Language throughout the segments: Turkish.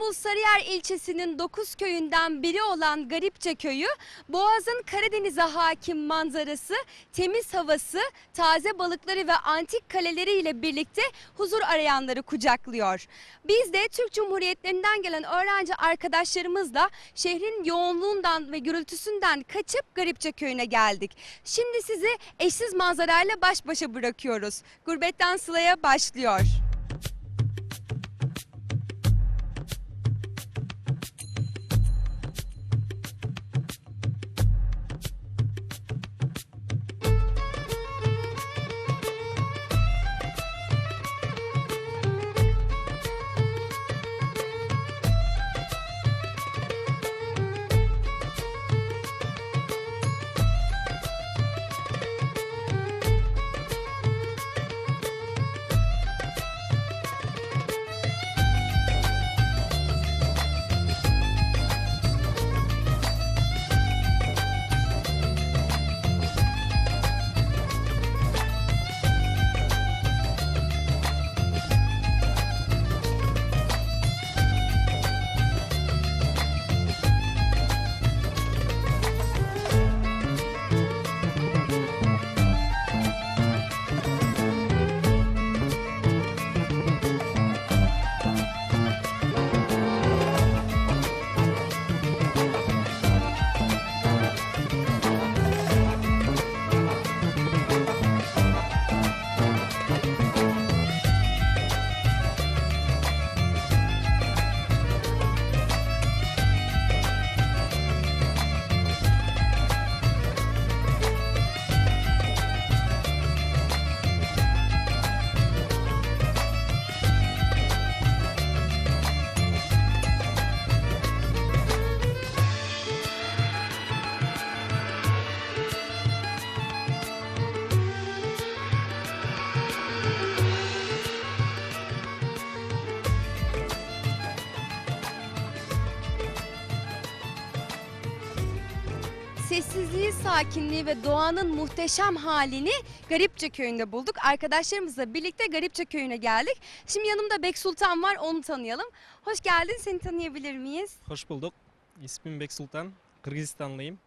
İstanbul Sarıyer ilçesinin 9 köyünden biri olan Garipçe köyü, Boğaz'ın Karadeniz'e hakim manzarası, temiz havası, taze balıkları ve antik kaleleriyle birlikte huzur arayanları kucaklıyor. Biz de Türk Cumhuriyetlerinden gelen öğrenci arkadaşlarımızla şehrin yoğunluğundan ve gürültüsünden kaçıp Garipçe köyüne geldik. Şimdi sizi eşsiz manzarayla baş başa bırakıyoruz. Gurbetten Sıla'ya başlıyor. Sakinliği ve doğanın muhteşem halini Garipçe köyünde bulduk. Arkadaşlarımızla birlikte Garipçe köyüne geldik. Şimdi yanımda Bek Sultan var, onu tanıyalım. Hoş geldin, seni tanıyabilir miyiz? Hoş bulduk. İsmim Bek Sultan. Kırgızistanlıyım.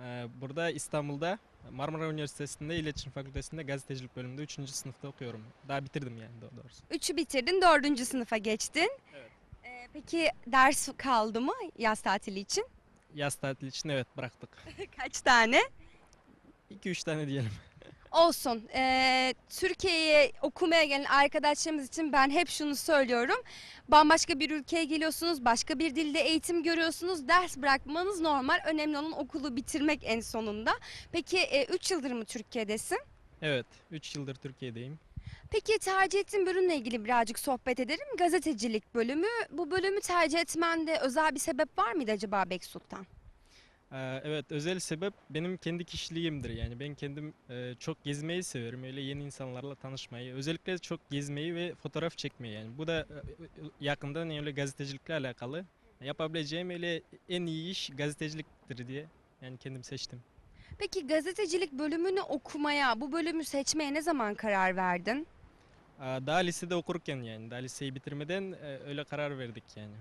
Ee, Burada İstanbul'da Marmara Üniversitesi'nde İletişim Fakültesi'nde gazetecilik bölümünde 3. sınıfta okuyorum. Daha bitirdim yani doğ- doğrusu. Üçü bitirdin, dördüncü sınıfa geçtin. Evet. Ee, peki ders kaldı mı yaz tatili için? Yaz tatili için evet bıraktık. Kaç tane? 2-3 tane diyelim. Olsun. Ee, Türkiye'ye okumaya gelen arkadaşlarımız için ben hep şunu söylüyorum. Bambaşka bir ülkeye geliyorsunuz, başka bir dilde eğitim görüyorsunuz. Ders bırakmanız normal. Önemli olan okulu bitirmek en sonunda. Peki 3 yıldır mı Türkiye'desin? Evet 3 yıldır Türkiye'deyim. Peki tercih ettiğin bölümle ilgili birazcık sohbet edelim. Gazetecilik bölümü. Bu bölümü tercih etmende özel bir sebep var mıydı acaba Bek Sultan? Ee, Evet özel sebep benim kendi kişiliğimdir yani ben kendim e, çok gezmeyi severim öyle yeni insanlarla tanışmayı özellikle çok gezmeyi ve fotoğraf çekmeyi yani bu da e, yakından öyle gazetecilikle alakalı yapabileceğim öyle en iyi iş gazeteciliktir diye yani kendim seçtim. Peki gazetecilik bölümünü okumaya, bu bölümü seçmeye ne zaman karar verdin? Aa, Daha lisede okurken yani daha liseyi bitirmeden e, öyle karar verdik yani.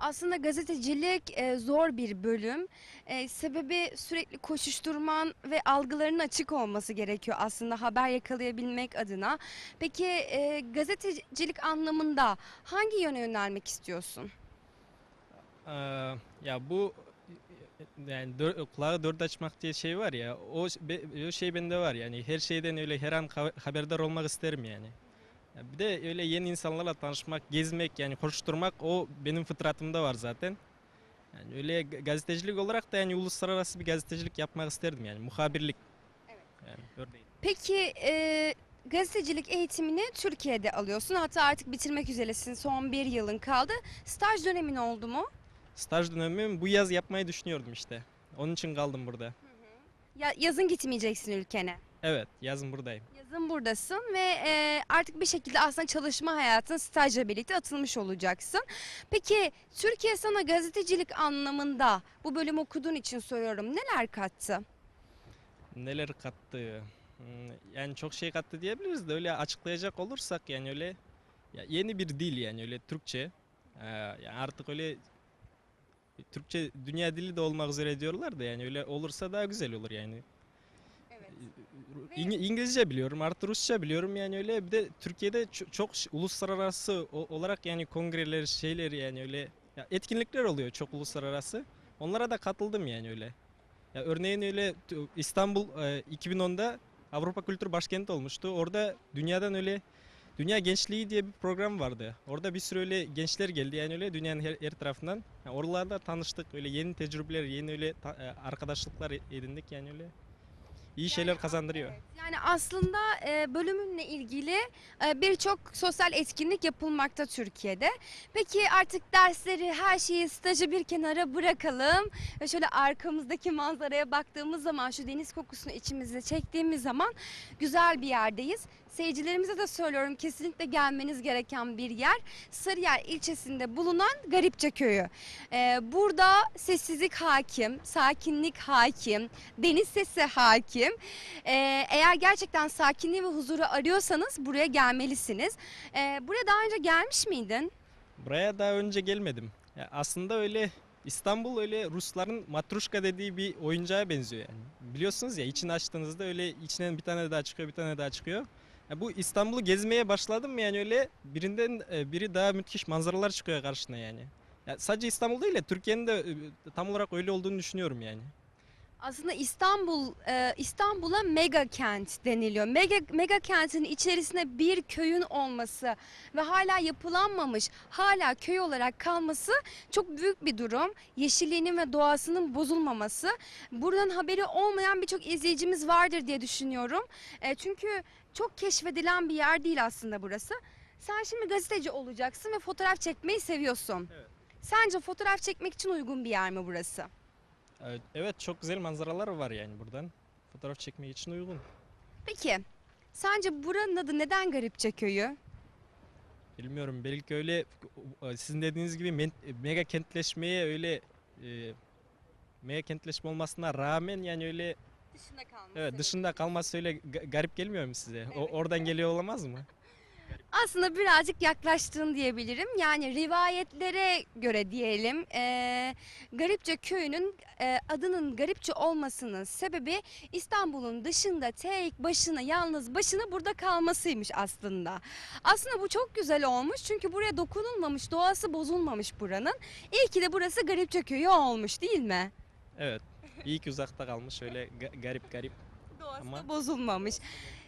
Aslında gazetecilik e, zor bir bölüm. E, sebebi sürekli koşuşturman ve algıların açık olması gerekiyor aslında haber yakalayabilmek adına. Peki e, gazetecilik anlamında hangi yöne yönelmek istiyorsun? Aa, Ya bu yani dör, kulağı dört açmak diye şey var ya o, be- o şey bende var yani her şeyden öyle her an ha- haberdar olmak isterim yani. Ya bir de öyle yeni insanlarla tanışmak, gezmek yani koşturmak o benim fıtratımda var zaten. Yani öyle ga- gazetecilik olarak da yani uluslararası bir gazetecilik yapmak isterdim yani muhabirlik. Evet. Yani örneğin. Peki e, gazetecilik eğitimini Türkiye'de alıyorsun. Hatta artık bitirmek üzeresin. Son bir yılın kaldı. Staj dönemin oldu mu? Staj dönemimi bu yaz yapmayı düşünüyordum işte. Onun için kaldım burada. Ya, yazın gitmeyeceksin ülkene. Evet yazın buradayım. Yazın buradasın ve e, artık bir şekilde aslında çalışma hayatın stajla birlikte atılmış olacaksın. Peki Türkiye sana gazetecilik anlamında bu bölüm okuduğun için soruyorum neler kattı? neler kattı? Hmm, Yani çok şey kattı diyebiliriz de öyle açıklayacak olursak yani öyle ya yeni bir dil yani öyle Türkçe. Ee, yani artık öyle Türkçe dünya dili de olmak üzere diyorlar da yani öyle olursa daha güzel olur yani. Evet. İng- İngilizce biliyorum, artı Rusça biliyorum yani öyle. Bir de Türkiye'de ço- çok uluslararası olarak yani kongreler, şeyler yani öyle ya etkinlikler oluyor çok uluslararası. Onlara da katıldım yani öyle. Ya örneğin öyle İstanbul e, 2010'da Avrupa Kültür Başkenti olmuştu. Orada dünyadan öyle Dünya Gençliği diye bir program vardı. Orada bir sürü öyle gençler geldi yani öyle dünyanın her, her tarafından. Yani oralarda tanıştık öyle yeni tecrübeler, yeni öyle e, arkadaşlıklar edindik yani öyle. İyi şeyler kazandırıyor. Evet, Yani aslında e, bölümünle ilgili e, birçok sosyal etkinlik yapılmakta Türkiye'de. Peki artık dersleri, her şeyi, stajı bir kenara bırakalım. Ve şöyle arkamızdaki manzaraya baktığımız zaman, şu deniz kokusunu içimize çektiğimiz zaman güzel bir yerdeyiz. Seyircilerimize de söylüyorum kesinlikle gelmeniz gereken bir yer. Sarıyer ilçesinde bulunan Garipçe Köyü. E, burada sessizlik hakim, sakinlik hakim, deniz sesi hakim. Ee, eğer gerçekten sakinliği ve huzuru arıyorsanız buraya gelmelisiniz. Ee, buraya daha önce gelmiş miydin? Buraya daha önce gelmedim. Ya aslında öyle İstanbul öyle Rusların matruşka dediği bir oyuncağa benziyor yani. Biliyorsunuz ya içini açtığınızda öyle içinden bir tane daha çıkıyor, bir tane daha çıkıyor. Bu İstanbul'u gezmeye başladım mı yani öyle birinden e, biri daha müthiş manzaralar çıkıyor karşına yani. Ya sadece İstanbul değil de Türkiye'nin de e, tam olarak öyle olduğunu düşünüyorum yani. Aslında İstanbul e, İstanbul'a mega kent deniliyor. Mega mega kentin içerisinde bir köyün olması ve hala yapılanmamış, hala köy olarak kalması çok büyük bir durum. Yeşilliğinin ve doğasının bozulmaması. Buradan haberi olmayan birçok izleyicimiz vardır diye düşünüyorum. Çünkü çok keşfedilen bir yer değil aslında burası. Sen şimdi gazeteci olacaksın ve fotoğraf çekmeyi seviyorsun. Evet. Sence fotoğraf çekmek için uygun bir yer mi burası? Evet, Evet çok güzel manzaralar var yani buradan. Fotoğraf çekmek için uygun. Peki sence buranın adı neden Garipçe Köyü? Bilmiyorum belki öyle e, sizin dediğiniz gibi men- mega kentleşmeye öyle e, mega kentleşme olmasına rağmen yani öyle Dışında kalması. evet dışında kalması öyle ga- garip gelmiyor mu size? O, Evet. oradan geliyor olamaz mı? Aslında birazcık yaklaştığın diyebilirim. Yani rivayetlere göre diyelim eee Garipçe Köyü'nün eee, adının Garipçe olmasının sebebi İstanbul'un dışında tek başına yalnız başına burada kalmasıymış aslında. Aslında bu çok güzel olmuş çünkü buraya dokunulmamış, doğası bozulmamış buranın. İyi ki de burası Garipçe Köyü olmuş değil mi? Evet. İyi ki uzakta kalmış öyle ga- garip garip. Doğası Ama- da bozulmamış.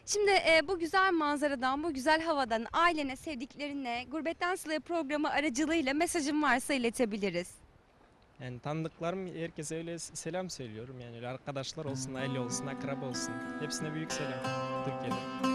Şimdi e, bu güzel manzaradan, bu güzel havadan ailene, sevdiklerine, Gurbetten Sıla'ya programı aracılığıyla mesajın varsa iletebiliriz. Yani tanıdıklarım herkese öyle s- selam söylüyorum yani öyle arkadaşlar olsun, aile olsun, akraba olsun. Hepsine büyük selam Türkiye'de.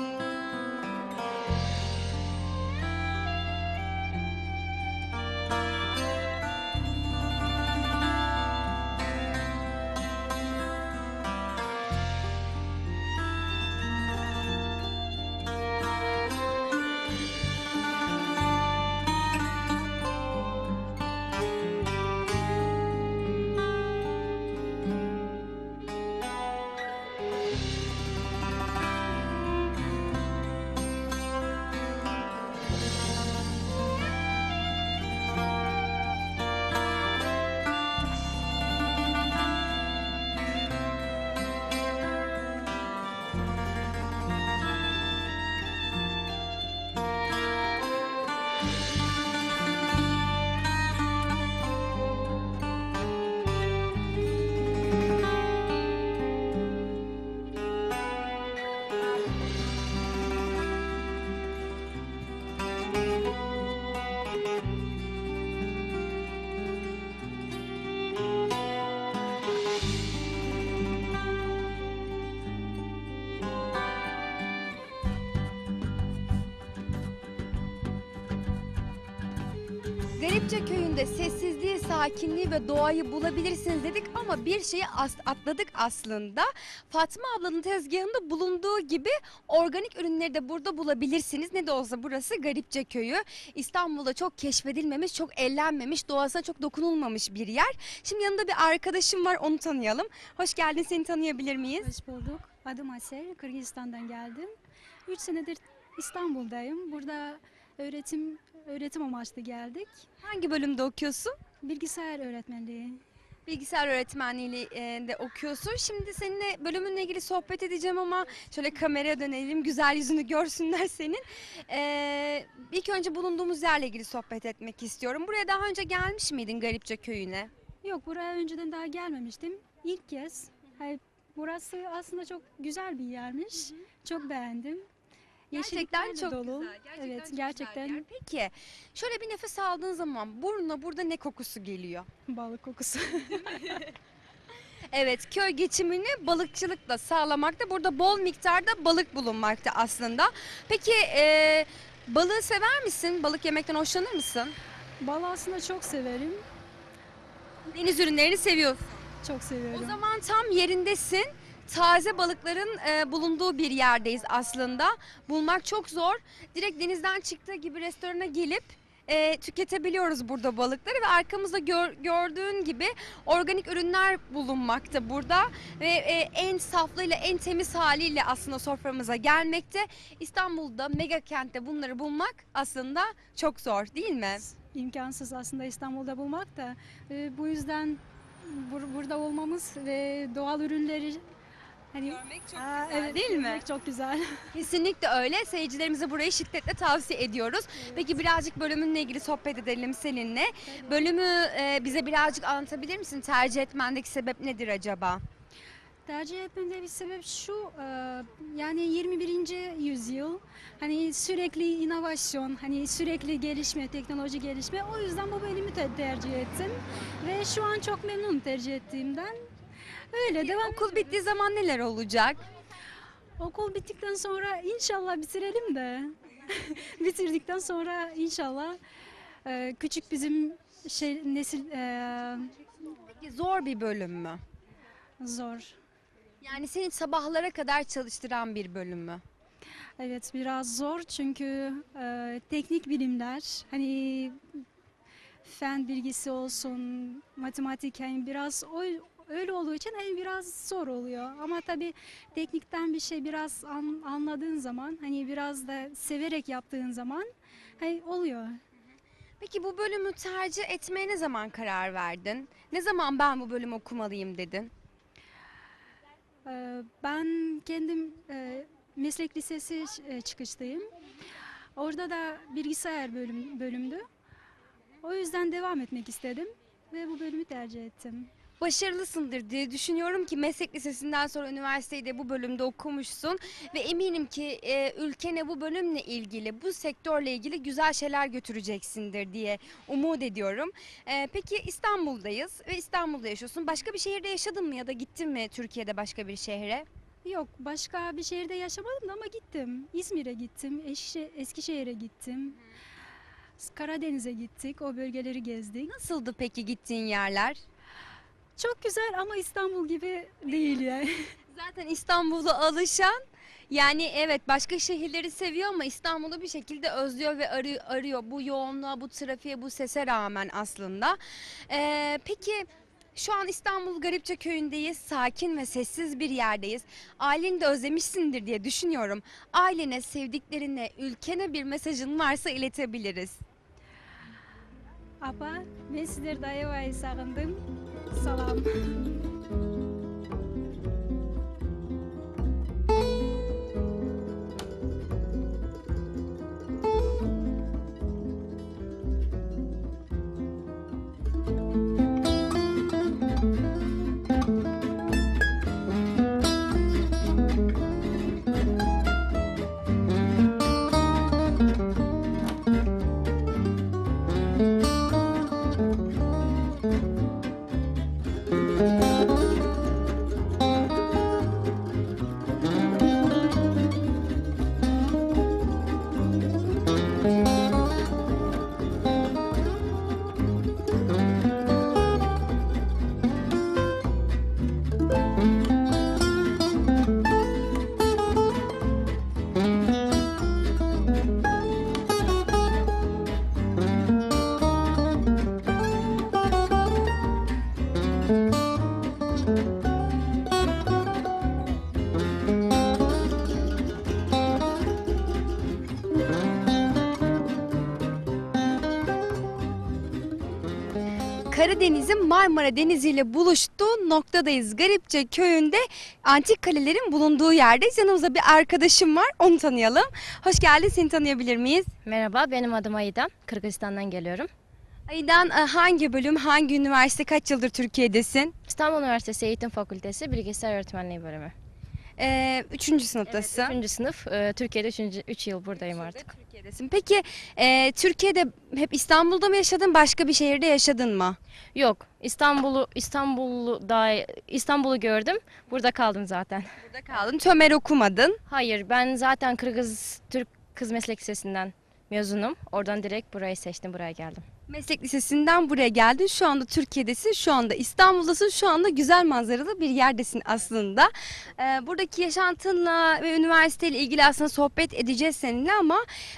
Garipçe köyünde sessizliği, sakinliği ve doğayı bulabilirsiniz dedik ama bir şeyi atladık aslında. Fatma ablanın tezgahında bulunduğu gibi organik ürünleri de burada bulabilirsiniz. Ne de olsa burası Garipçe köyü. İstanbul'da çok keşfedilmemiş, çok ellenmemiş, doğasına çok dokunulmamış bir yer. Şimdi yanında bir arkadaşım var onu tanıyalım. Hoş geldin seni tanıyabilir miyiz? Hoş bulduk. Adım Asel. Kırgızistan'dan geldim. 3 senedir İstanbul'dayım. Burada Öğretim öğretim amaçlı geldik. Hangi bölümde okuyorsun? Bilgisayar öğretmenliği. Bilgisayar öğretmenliği de okuyorsun. Şimdi seninle bölümünle ilgili sohbet edeceğim ama şöyle kameraya dönelim. Güzel yüzünü görsünler senin. Ee, ilk önce bulunduğumuz yerle ilgili sohbet etmek istiyorum. Buraya daha önce gelmiş miydin Garipçe köyüne? Yok buraya önceden daha gelmemiştim. İlk kez. Burası aslında çok güzel bir yermiş. Çok beğendim. Gerçekten çok dolu. güzel. Gerçekten evet, çok güzel gerçekten bir yer. Peki şöyle bir nefes aldığın zaman burnuna burada ne kokusu geliyor? balık kokusu. Evet köy geçimini balıkçılıkla sağlamakta. Burada bol miktarda balık bulunmakta aslında. Peki e, balığı sever misin? Balık yemekten hoşlanır mısın? Balığı aslında çok severim. Deniz ürünlerini seviyorsun. Çok seviyorum. O zaman tam yerindesin. Taze balıkların e, bulunduğu bir yerdeyiz aslında. Bulmak çok zor. Direkt denizden çıktığı gibi restorana gelip e, tüketebiliyoruz burada balıkları ve arkamızda gör- gördüğün gibi organik ürünler bulunmakta burada ve e, en saflıyla en temiz haliyle aslında soframıza gelmekte. İstanbul'da mega kentte bunları bulmak aslında çok zor değil mi? imkansız aslında İstanbul'da bulmak da. Ee, bu yüzden bur- burada olmamız ve doğal ürünleri hani Görmek çok Aa, güzel evet, değil mi? görmek Çok güzel. Kesinlikle öyle. Seyircilerimize burayı şiddetle tavsiye ediyoruz. Peki birazcık bölümünle ilgili sohbet edelim seninle. Bölümü e, bize birazcık anlatabilir misin? Tercih etmendeki sebep nedir acaba? Tercih etmemde bir sebep şu, e, yani 21. yüzyıl, hani sürekli inovasyon, hani sürekli gelişme, teknoloji gelişme. O yüzden bu bölümü tercih ettim ve şu an çok memnunum tercih ettiğimden. Öyle devam. Okul bittiği zaman neler olacak? Okul bittikten sonra inşallah bitirelim de. Bitirdikten sonra inşallah e, küçük bizim şey nesil e, Peki zor bir bölüm mü? zor. Yani seni sabahlara kadar çalıştıran bir bölüm mü? Evet biraz zor çünkü e, teknik bilimler hani fen bilgisi olsun matematik hani biraz o, öyle olduğu için hani biraz zor oluyor ama tabii teknikten bir şey biraz an- anladığın zaman hani biraz da severek yaptığın zaman hani oluyor. Peki bu bölümü tercih etmeye ne zaman karar verdin? Ne zaman ben bu bölümü okumalıyım dedin? Ee, Ben kendim e, meslek lisesi e, çıkışlıyım. Orada da bilgisayar bölüm, bölümdü. O yüzden devam etmek istedim ve bu bölümü tercih ettim. Başarılısındır diye düşünüyorum ki meslek lisesinden sonra üniversiteyi de bu bölümde okumuşsun ve eminim ki e, ülkene bu bölümle ilgili, bu sektörle ilgili güzel şeyler götüreceksindir diye umut ediyorum. E, peki İstanbul'dayız ve İstanbul'da yaşıyorsun. Başka bir şehirde yaşadın mı ya da gittin mi Türkiye'de başka bir şehre? Yok başka bir şehirde yaşamadım da ama gittim. İzmir'e gittim, Eşi- Eskişehir'e gittim. Karadeniz'e gittik, o bölgeleri gezdik. Nasıldı peki gittiğin yerler? Çok güzel ama İstanbul gibi değil yani. Zaten İstanbul'a alışan yani evet başka şehirleri seviyor ama İstanbul'u bir şekilde özlüyor ve arıyor, arıyor. Bu yoğunluğa, bu trafiğe, bu sese rağmen aslında. Ee, peki şu an İstanbul Garipçe köyündeyiz. Sakin ve sessiz bir yerdeyiz. Aileni de özlemişsindir diye düşünüyorum. Ailene, sevdiklerine, ülkene bir mesajın varsa iletebiliriz. апа мен сіздерді аябай сағындым. Салам. Karadeniz'in Marmara Denizi ile buluştuğu noktadayız. Garipçe köyünde antik kalelerin bulunduğu yerdeyiz. Yanımızda bir arkadaşım var. Onu tanıyalım. Hoş geldin. Seni tanıyabilir miyiz? Merhaba, benim adım Ayda. Kırgızistan'dan geliyorum. Aydan e, hangi bölüm, hangi üniversite, kaç yıldır Türkiye'desin? İstanbul Üniversitesi Eğitim Fakültesi Bilgisayar Öğretmenliği bölümü. Ee, üçüncü sınıftasın. Evet, üçüncü sınıf. e, Türkiye'de üçüncü, üç yıl buradayım Burada artık. Türkiye'desin. Peki e, Türkiye'de hep İstanbul'da mı yaşadın, başka bir şehirde yaşadın mı? Yok, İstanbul'u İstanbul'u daha İstanbul'u gördüm. Burada kaldım zaten. Burada kaldın. Tömer okumadın. Hayır, ben zaten Kırgız Türk Kız Meslek Lisesi'nden mezunum. Oradan direkt burayı seçtim, buraya geldim. Meslek lisesinden buraya geldin. Şu anda Türkiye'desin, şu anda İstanbul'dasın, şu anda güzel manzaralı bir yerdesin aslında. Ee, buradaki yaşantınla ve üniversiteyle ilgili aslında sohbet edeceğiz seninle ama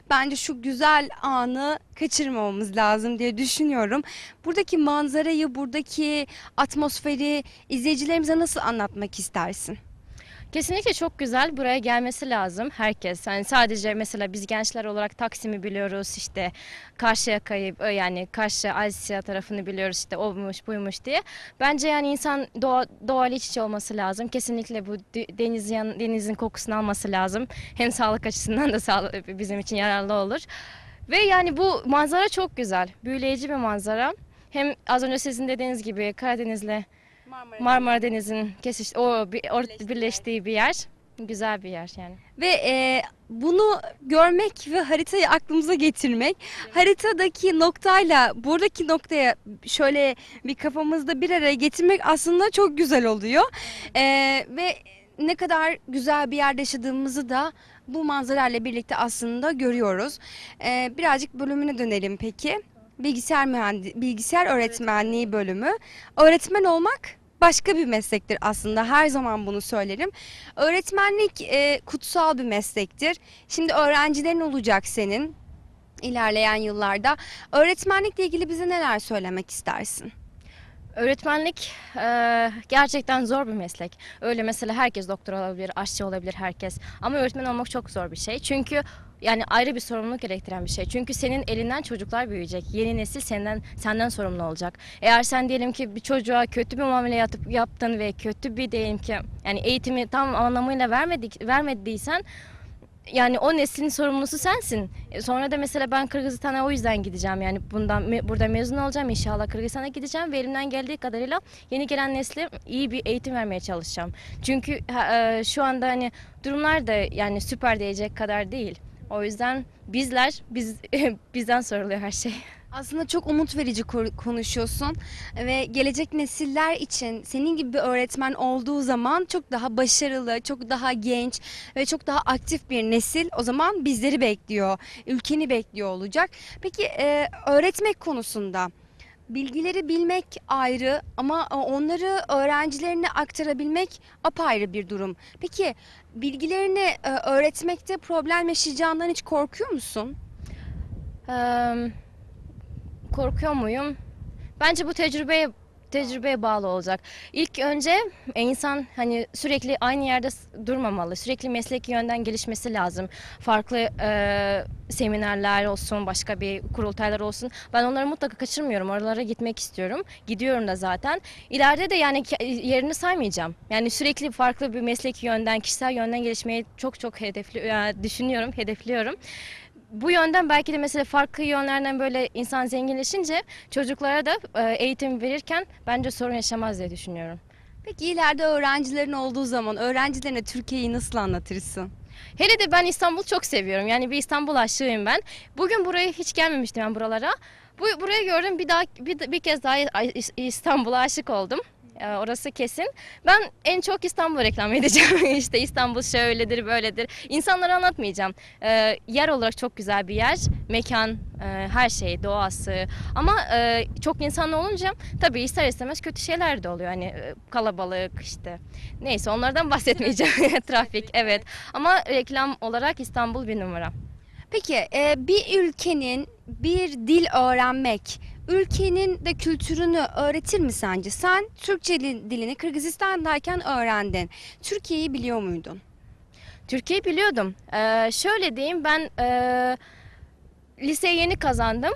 bence şu güzel anı kaçırmamamız lazım diye düşünüyorum. Buradaki manzarayı, buradaki atmosferi izleyicilerimize nasıl anlatmak istersin? Kesinlikle çok güzel. Buraya gelmesi lazım herkes. Yani sadece mesela biz gençler olarak Taksim'i biliyoruz işte Karşıyaka'yı ö, yani Karşı Asya tarafını biliyoruz işte oymuş buymuş diye. Bence yani insan doğa, doğayla iç içe olması lazım. Kesinlikle bu de- deniz denizin kokusunu alması lazım. Hem sağlık açısından da sağ- bizim için yararlı olur. Ve yani bu manzara çok güzel. Büyüleyici bir manzara. Hem az önce sizin dediğiniz gibi Karadeniz'le Marmara Denizi'nin kesiş o bir, or- birleştiği bir yer. Güzel bir yer yani. Ve e, bunu görmek ve haritayı aklımıza getirmek, haritadaki noktayla buradaki noktaya şöyle bir kafamızda bir araya getirmek aslında çok güzel oluyor. E, ve ne kadar güzel bir yerde yaşadığımızı da bu manzarayla birlikte aslında görüyoruz. E, birazcık bölümüne dönelim peki. Bilgisayar mühendi bilgisayar öğretmenliği bölümü. Öğretmen olmak başka bir meslektir aslında. Her zaman bunu söylerim. Öğretmenlik e, kutsal bir meslektir. Şimdi öğrencilerin olacak senin ilerleyen yıllarda. Öğretmenlikle ilgili bize neler söylemek istersin? Öğretmenlik eee, gerçekten zor bir meslek. Öyle mesela herkes doktor olabilir, aşçı olabilir herkes. Ama öğretmen olmak çok zor bir şey. Çünkü yani ayrı bir sorumluluk gerektiren bir şey. Çünkü senin elinden çocuklar büyüyecek. Yeni nesil senden senden sorumlu olacak. Eğer sen diyelim ki bir çocuğa kötü bir muamele yatıp, yaptın ve kötü bir diyelim ki yani eğitimi tam anlamıyla vermedik vermediysen yani o neslin sorumlusu sensin. E, Sonra da mesela ben Kırgızistan'a o yüzden gideceğim. Yani bundan burada mezun olacağım inşallah Kırgızistan'a gideceğim ve elimden geldiği kadarıyla yeni gelen nesle iyi bir eğitim vermeye çalışacağım. Çünkü e, şu anda hani durumlar da yani süper diyecek kadar değil. O yüzden bizler biz bizden soruluyor her şey. Aslında çok umut verici ko- konuşuyorsun ve gelecek nesiller için senin gibi bir öğretmen olduğu zaman çok daha başarılı, çok daha genç ve çok daha aktif bir nesil o zaman bizleri bekliyor, ülkeni bekliyor olacak. Peki öğretmek konusunda bilgileri bilmek ayrı ama onları öğrencilerine aktarabilmek apayrı bir durum. Peki bilgilerini e, öğretmekte problem yaşayacağından hiç korkuyor musun? Eee, korkuyor muyum? Bence bu tecrübeye tecrübeye bağlı olacak. İlk önce e, insan hani sürekli aynı yerde durmamalı. Sürekli mesleki yönden gelişmesi lazım. Farklı e, seminerler olsun, başka bir kurultaylar olsun. Ben onları mutlaka kaçırmıyorum. Oralara gitmek istiyorum. Gidiyorum da zaten. İleride de yani ke- yerini saymayacağım. Yani sürekli farklı bir mesleki yönden, kişisel yönden gelişmeyi çok çok hedefli e, düşünüyorum, hedefliyorum bu yönden belki de mesela farklı yönlerden böyle insan zenginleşince çocuklara da e, eğitim verirken bence sorun yaşamaz diye düşünüyorum. Peki ileride öğrencilerin olduğu zaman öğrencilerine Türkiye'yi nasıl anlatırsın? Hele de ben İstanbul'u çok seviyorum. Yani bir İstanbul aşığıyım ben. Bugün buraya hiç gelmemiştim ben buralara. Bu burayı gördüm bir daha bir, bir kez daha İstanbul'a aşık oldum. Ee, Orası kesin. Ben en çok İstanbul'u reklam edeceğim. işte İstanbul şöyledir, böyledir. İnsanlara anlatmayacağım. Ee, yer olarak çok güzel bir yer. Mekan, e, her şey, doğası. Ama e, çok insanlı olunca tabii ister istemez kötü şeyler de oluyor. Hani e, kalabalık işte. Neyse onlardan bahsetmeyeceğim. Trafik, evet. Ama reklam olarak İstanbul bir numara. Peki e, bir ülkenin bir dil öğrenmek ülkenin de kültürünü öğretir mi sence? Sen Türkçe dil- dilini Kırgızistan'dayken öğrendin. Türkiye'yi biliyor muydun? Türkiye'yi biliyordum. Ee, şöyle diyeyim ben e, liseyi yeni kazandım.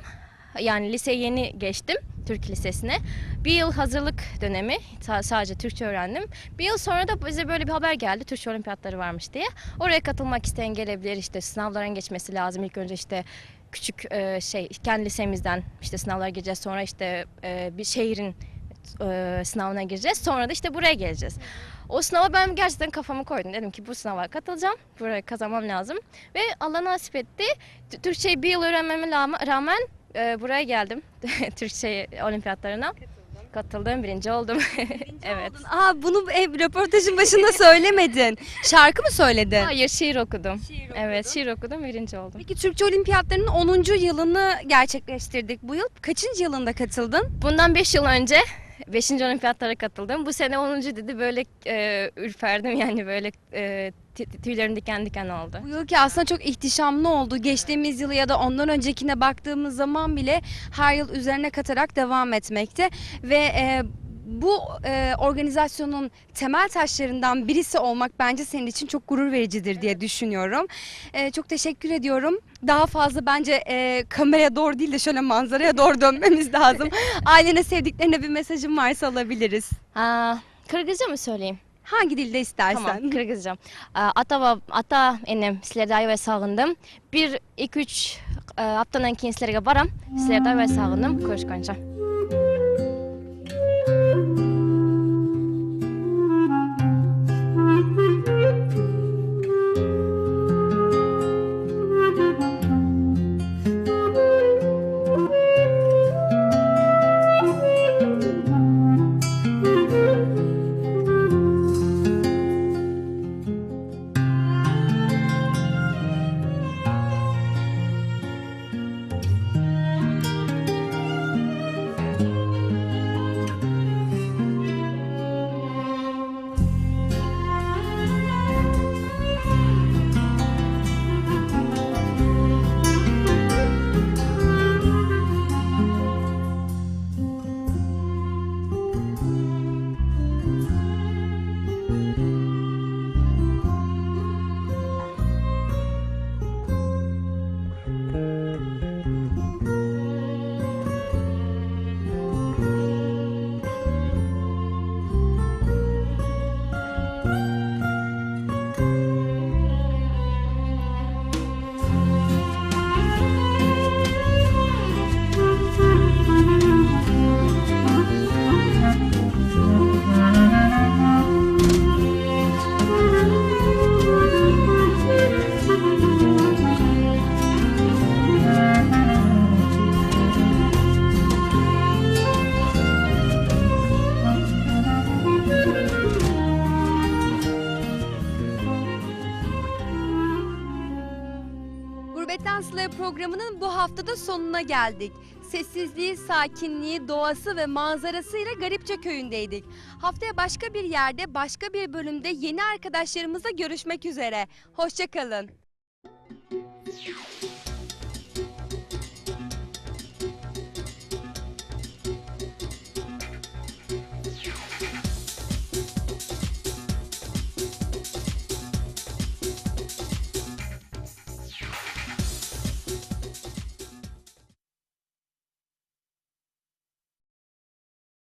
Yani liseyi yeni geçtim. Türk Lisesi'ne. Bir yıl hazırlık dönemi sa- sadece Türkçe öğrendim. Bir yıl sonra da bize böyle bir haber geldi Türkçe olimpiyatları varmış diye. Oraya katılmak isteyen gelebilir işte sınavların geçmesi lazım. İlk önce işte küçük e, şey kendi lisemizden işte sınavlara gireceğiz. Sonra işte e, bir şehrin e, sınavına gireceğiz. Sonra da işte buraya geleceğiz. O sınava ben gerçekten kafamı koydum. Dedim ki bu sınava katılacağım. Buraya kazanmam lazım. Ve Allah nasip etti. Türkçeyi bir yıl öğrenmeme rağmen e, buraya geldim. Türkçe olimpiyatlarına. Katıldım, birinci oldum. evet. Aa bunu ev röportajın başında söylemedin. Şarkı mı söyledin? Hayır, şiir okudum. Evet, şiir okudum, birinci oldum. Peki Türkçe Olimpiyatlarının 10. yılını gerçekleştirdik bu yıl. Kaçıncı yılında katıldın? Bundan 5 yıl önce 5. olimpiyatlara katıldım. Bu sene 10. dedi böyle e, ürperdim yani böyle e, tüylerim diken diken oldu. Bu yılki aslında çok ihtişamlı oldu. Geçtiğimiz yılı ya da ondan öncekine baktığımız zaman bile her yıl üzerine katarak devam etmekte. Ve e, bu e, organizasyonun temel taşlarından birisi olmak bence senin için çok gurur vericidir diye düşünüyorum. E, çok teşekkür ediyorum. Daha fazla bence e, kameraya doğru değil de şöyle manzaraya doğru dönmemiz lazım. Ailene sevdiklerine bir mesajın varsa alabiliriz. Aa, Kırgızca mı söyleyeyim? Hangi dilde istersen. Tamam, Kırgızca. Ata ve ata enem sizlerden ve sağındım. Bir, iki, üç e, haftadan keyin sizlerge baram. Sizlerden ve sağındım. Görüşkönce. Sıla'ya programının bu haftada sonuna geldik. Sessizliği, sakinliği, doğası ve manzarasıyla Garipçe köyündeydik. Haftaya başka bir yerde, başka bir bölümde yeni arkadaşlarımızla görüşmek üzere. Hoşçakalın.